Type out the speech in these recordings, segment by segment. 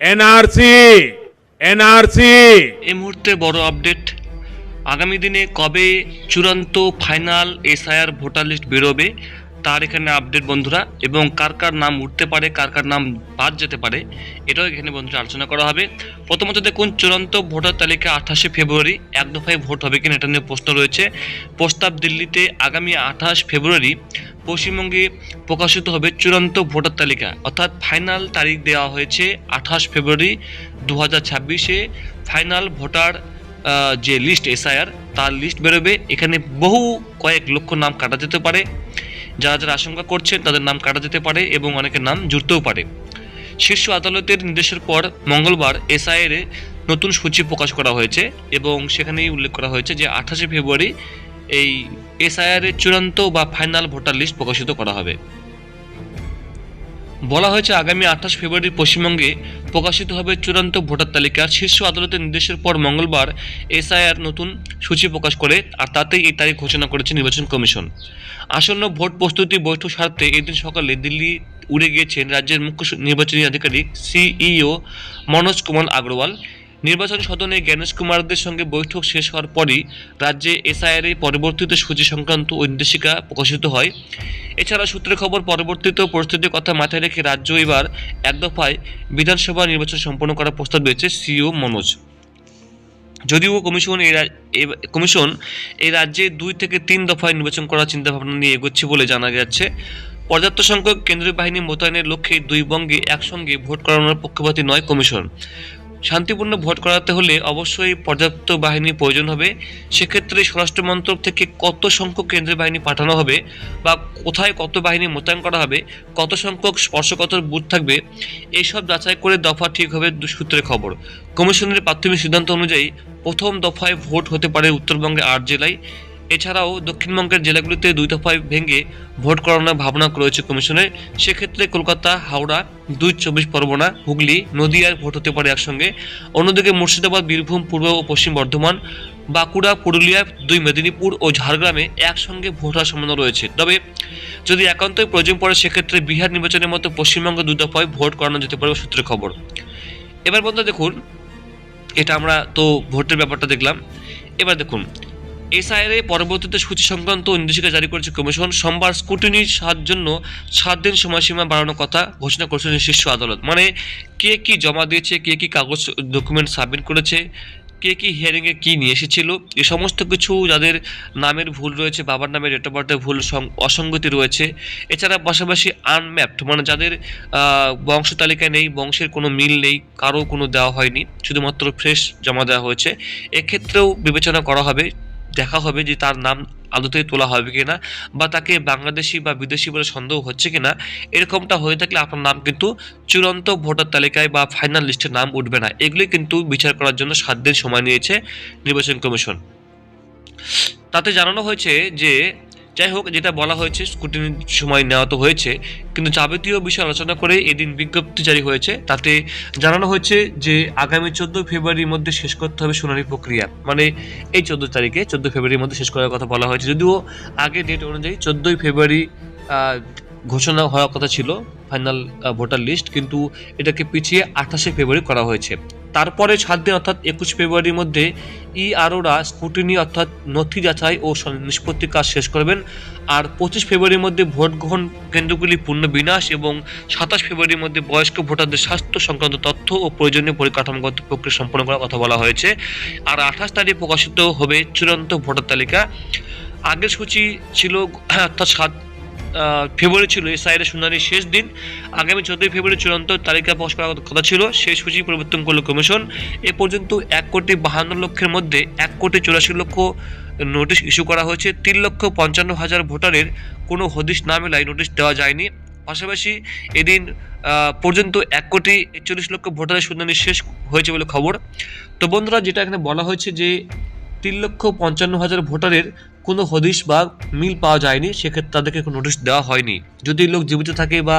NRC NRC. এই মুহূর্তে বড় আপডেট। আগামী দিনে কবে চূড়ান্ত ফাইনাল এসআইআর ভোটার লিস্ট বেরোবে? তার এখানে আপডেট বন্ধুরা, এবং কার কার নাম উঠতে পারে, কার কার নাম বাদ যেতে পারে, এটাও এখানে বন্ধুরা আলোচনা করা হবে। প্রথমত দেখুন, চূড়ান্ত ভোটার তালিকা আঠাশে ফেব্রুয়ারি, এক দফায় ভোট হবে কিনা এটা নিয়ে প্রশ্ন রয়েছে। প্রস্তাব দিল্লিতে আগামী আঠাশ ফেব্রুয়ারি, পশ্চিমবঙ্গে প্রকাশিত হবে চূড়ান্ত ভোটার তালিকা। অর্থাৎ ফাইনাল তারিখ দেওয়া হয়েছে আঠাশ ফেব্রুয়ারি দু হাজার ছাব্বিশে। ফাইনাল ভোটার যে লিস্ট এসআইআর তার লিস্ট বেরোবে। এখানে বহু কয়েক লক্ষ নাম কাটা যেতে পারে। যারা যারা আশঙ্কা করছেন তাদের নাম কাটা যেতে পারে এবং অনেকের নাম জুড়তেও পারে। শীর্ষ আদালতের নির্দেশের পর মঙ্গলবার এসআইআর এ নতুন সূচি প্রকাশ করা হয়েছে এবং সেখানেই উল্লেখ করা হয়েছে যে আঠাশে ফেব্রুয়ারি এই এসআইআর এর চূড়ান্ত বা ফাইনাল ভোটার লিস্ট প্রকাশিত করা হবে। বলা হয়েছে আগামী আঠাশ ফেব্রুয়ারি পশ্চিমবঙ্গে প্রকাশিত হবে চূড়ান্ত ভোটার তালিকা শীর্ষ আদালতের নির্দেশের পর মঙ্গলবার এসআইআর নতুন সূচি প্রকাশ করে, আর তাতেই এই তারিখ ঘোষণা করেছে নির্বাচন কমিশন। আসন্ন ভোট প্রস্তুতি বৈঠক স্বার্থে এদিন সকালে দিল্লি উড়ে গিয়েছেন রাজ্যের মুখ্য নির্বাচনী আধিকারিক, সিইও মনোজ কুমার আগরওয়াল। নির্বাচন সদনে জ্ঞানেশ কুমারদের সঙ্গে বৈঠক শেষ হওয়ার পরই রাজ্যে এসআইআর এর পরবর্তীতে সূচি সংক্রান্ত নির্দেশিকা প্রকাশিত হয়। এছাড়া সূত্রের খবর পরবর্তীতে পরিস্থিতির কথা মাথায় রেখে রাজ্য এবার এক দফায় বিধানসভা নির্বাচন সম্পন্ন করার প্রস্তাব দিয়েছে সিও মনোজ। যদিও কমিশন এই কমিশন এই রাজ্যে দুই থেকে তিন দফায় নির্বাচন করার চিন্তাভাবনা নিয়ে এগোচ্ছে বলে জানা যাচ্ছে পর্যাপ্ত সংখ্যক কেন্দ্রীয় বাহিনী মোতায়েনের লক্ষ্যে দুই বঙ্গে একসঙ্গে ভোট করানোর পক্ষপাতী নয় কমিশন। শান্তিপূর্ণ ভোট করাতে হলে অবশ্যই পর্যাপ্ত বাহিনী প্রয়োজন হবে। সেক্ষেত্রে স্বরাষ্ট্র মন্ত্রক থেকে কত সংখ্যক কেন্দ্রীয় বাহিনী পাঠানো হবে বা কোথায় কত বাহিনী মোতায়েন করা হবে, কত সংখ্যক স্পর্শকাতর বুথ থাকবে এইসব যাচাই করে দফা ঠিক হবে সূত্রের খবর। কমিশনের প্রাথমিক সিদ্ধান্ত অনুযায়ী প্রথম দফায় ভোট হতে পারে উত্তরবঙ্গে আট জেলায়। এছাড়াও দক্ষিণবঙ্গের জেলাগুলিতে দুই দফায় ভেঙে ভোট করানোর ভাবনা রয়েছে কমিশনের। সেক্ষেত্রে কলকাতা, হাওড়া, দুই চব্বিশ পরগনা, হুগলি, নদিয়ার ভোট হতে পারে একসঙ্গে। অন্যদিকে মুর্শিদাবাদ, বীরভূম, পূর্ব ও পশ্চিম বর্ধমান, বাঁকুড়া, পুরুলিয়া, দুই মেদিনীপুর ও ঝাড়গ্রামে একসঙ্গে ভোট হওয়ার সম্ভাবনা রয়েছে। তবে যদি একান্তই প্রয়োজন পড়ে, সেক্ষেত্রে বিহার নির্বাচনের মতো পশ্চিমবঙ্গ দুই দফায় ভোট করানো যেতে পারে সূত্রে খবর। এবার বন্ধু দেখুন, এটা আমরা তো ভোটের ব্যাপারটা দেখলাম। এবার দেখুন এসআইআর পরবর্তীতে সূচি সংক্রান্ত নির্দেশিকা জারি করেছে কমিশন। সোমবার স্কুটিনি সাত জন্য সাত দিন সময়সীমা বাড়ানোর কথা ঘোষণা করেছে শীর্ষ আদালত। মানে কে কি জমা দিয়েছে, কে কি কাগজ ডকুমেন্ট সাবমিট করেছে, কে কি হিয়ারিংয়ে কী নিয়ে এসেছিল, এ সমস্ত কিছু যাদের নামের ভুল রয়েছে, বাবার নামের ডেট অফ ভুল অসঙ্গতি রয়েছে, এছাড়া পাশাপাশি আনম্যাপড মানে যাদের বংশ তালিকায় নেই, বংশের কোনো মিল নেই, কারও কোনো দেওয়া হয়নি, শুধুমাত্র ফ্রেশ জমা দেওয়া হয়েছে। এক্ষেত্রেও বিবেচনা করা হবে। দেখা হবে যে তার নাম আদতে তোলা হবে কিনা বা তাকে বাংলাদেশি বা বিদেশি বলে সন্দেহ হচ্ছে কিনা, এরকমটা হয়ে থাকলে আপনার নাম কিন্তু চূড়ান্ত ভোটার তালিকায় বা ফাইনাল লিস্টে নাম উঠবে না। এগুলি কিন্তু বিচার করার জন্য সাত দিন সময় নিয়েছে নির্বাচন কমিশন। তাতে জানানো হয়েছে যে যাই হোক, যেটা বলা হয়েছে স্কুটিনির সময় নেওয়া তো হয়েছে, কিন্তু যাবতীয় বিষয় আলোচনা করে এদিন বিজ্ঞপ্তি জারি হয়েছে। তাতে জানানো হয়েছে যে, আগামী চোদ্দ ফেব্রুয়ারির মধ্যে শেষ করতে হবে শুনানি প্রক্রিয়া। মানে এই চোদ্দ তারিখে, চোদ্দ ফেব্রুয়ারির মধ্যে শেষ করার কথা বলা হয়েছে। যদিও আগে ডেট অনুযায়ী চোদ্দই ফেব্রুয়ারি ঘোষণা হওয়ার কথা ছিল ফাইনাল ভোটার লিস্ট কিন্তু এটাকে পিছিয়ে আঠাশে ফেব্রুয়ারি করা হয়েছে। তারপরে সাত দিন, অর্থাৎ একুশ ফেব্রুয়ারির মধ্যে ই আরোরা স্কুটিনি, অর্থাৎ নথি যাচাই ও সন- নিষ্পত্তি কাজ শেষ করবেন। আর পঁচিশ ফেব্রুয়ারির মধ্যে ভোট গ্রহণ কেন্দ্রগুলি পূর্ণ বিনাশ এবং সাতাশ ফেব্রুয়ারির মধ্যে বয়স্ক ভোটারদের স্বাস্থ্য সংক্রান্ত তথ্য ও প্রয়োজনীয় পরিকাঠামোগত প্রক্রিয়া সম্পন্ন করার কথা বলা হয়েছে। আর আঠাশ তারিখ প্রকাশিত হবে চূড়ান্ত ভোটার তালিকা। আগের সূচি ছিল, অর্থাৎ সাত ফেব্রুয়ারি ছিল এসআইয়ের শুনানির শেষ দিন। আগামী চোদ্দই ফেব্রুয়ারি চূড়ান্ত তালিকা প্রকাশ করার কথা ছিল। সেই সূচি পরিবর্তন করল কমিশন। এ পর্যন্ত এক কোটি বাহান্ন লক্ষের মধ্যে এক কোটি চুরাশি লক্ষ নোটিশ ইস্যু করা হয়েছে। তিন লক্ষ পঞ্চান্ন হাজার ভোটারের কোনো হদিশ না মেলায় নোটিশ দেওয়া যায়নি। পাশাপাশি এদিন পর্যন্ত এক কোটি একচল্লিশ লক্ষ ভোটারের শুনানি শেষ হয়েছে বলে খবর। তো বন্ধুরা, যেটা এখানে বলা হয়েছে যে, তিন লক্ষ পঞ্চান্ন হাজার ভোটারের কোনো হদিশ বা মিল পাওয়া যায়নি, সেক্ষেত্রে তাদেরকে কোনো নোটিশ দেওয়া হয়নি। যদি লোক জীবিত থাকে বা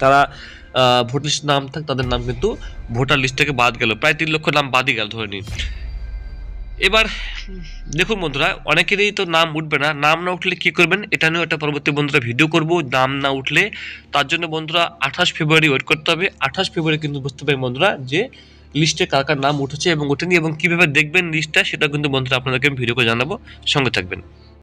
তারা ভোট লিস্ট নাম থাকে, তাদের নাম কিন্তু ভোটার লিস্ট থেকে বাদ গেল। প্রায় তিন লক্ষ নাম বাদই গেল ধরে নিন। এবার, দেখুন বন্ধুরা, অনেকেরই তো নাম উঠবে না। নাম না উঠলে কি করবেন? এটা নিয়েও একটা পরবর্তী বন্ধুরা ভিডিও করব। নাম না উঠলে, তার জন্য বন্ধুরা আঠাশ ফেব্রুয়ারি ওয়েট করতে হবে। আঠাশ ফেব্রুয়ারি কিন্তু বুঝতে পারবেন বন্ধুরা যে লিস্টে কার কার নাম উঠেছে এবং উঠেনি এবং কীভাবে দেখবেন লিস্টটা সেটা কিন্তু বন্ধুরা আপনাদেরকে ভিডিও করে জানাব। সঙ্গে থাকবেন।